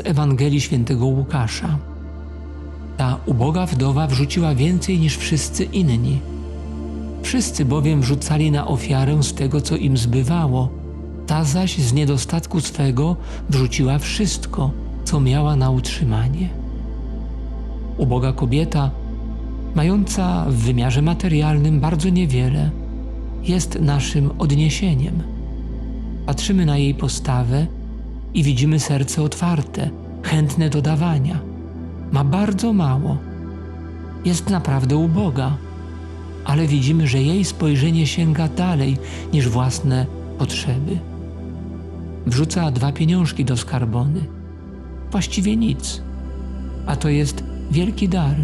z Ewangelii Świętego Łukasza. Ta uboga wdowa wrzuciła więcej niż wszyscy inni. Wszyscy bowiem wrzucali na ofiarę z tego, co im zbywało, ta zaś z niedostatku swego wrzuciła wszystko, co miała na utrzymanie. Uboga kobieta, mająca w wymiarze materialnym bardzo niewiele, jest naszym odniesieniem. Patrzymy na jej postawę i widzimy serce otwarte, chętne do dawania. Ma bardzo mało. Jest naprawdę uboga, ale widzimy, że jej spojrzenie sięga dalej niż własne potrzeby. Wrzuca dwa pieniążki do skarbony. Właściwie nic, a to jest wielki dar.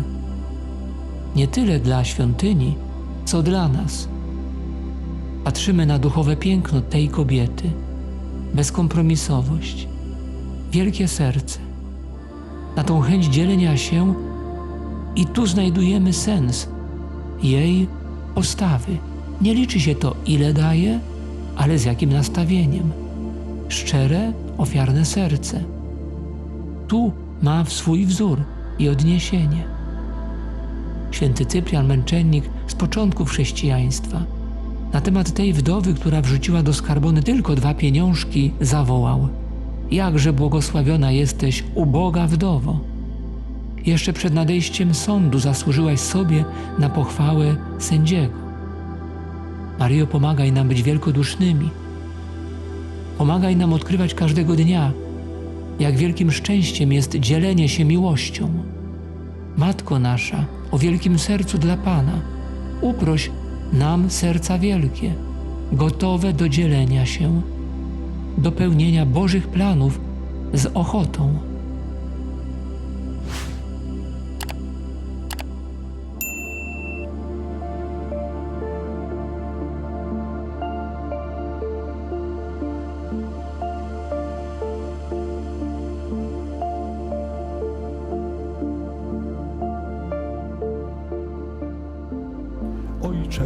Nie tyle dla świątyni, co dla nas. Patrzymy na duchowe piękno tej kobiety, bezkompromisowość, wielkie serce, na tą chęć dzielenia się i tu znajdujemy sens jej postawy. Nie liczy się to, ile daje, ale z jakim nastawieniem. Szczere, ofiarne serce. Tu ma swój wzór i odniesienie. Święty Cyprian, męczennik z początków chrześcijaństwa, na temat tej wdowy, która wrzuciła do skarbony tylko dwa pieniążki, zawołał: Jakże błogosławiona jesteś, uboga wdowo! Jeszcze przed nadejściem sądu zasłużyłaś sobie na pochwałę sędziego. Mario, pomagaj nam być wielkodusznymi. Pomagaj nam odkrywać każdego dnia, jak wielkim szczęściem jest dzielenie się miłością. Matko nasza, o wielkim sercu dla Pana, uproś nam serca wielkie, gotowe do dzielenia się, do pełnienia Bożych planów z ochotą.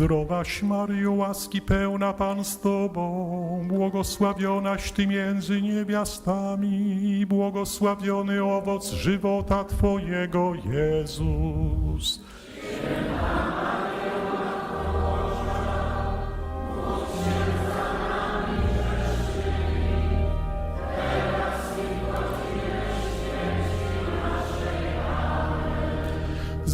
Zdrowaś Maryjo, łaski pełna Pan z Tobą, błogosławionaś Ty między niewiastami, błogosławiony owoc żywota Twojego, Jezus.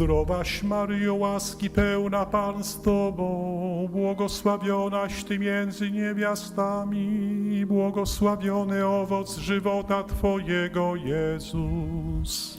Zdrowaś Maryjo, łaski pełna Pan z Tobą, błogosławionaś Ty między niewiastami błogosławiony owoc żywota Twojego, Jezus.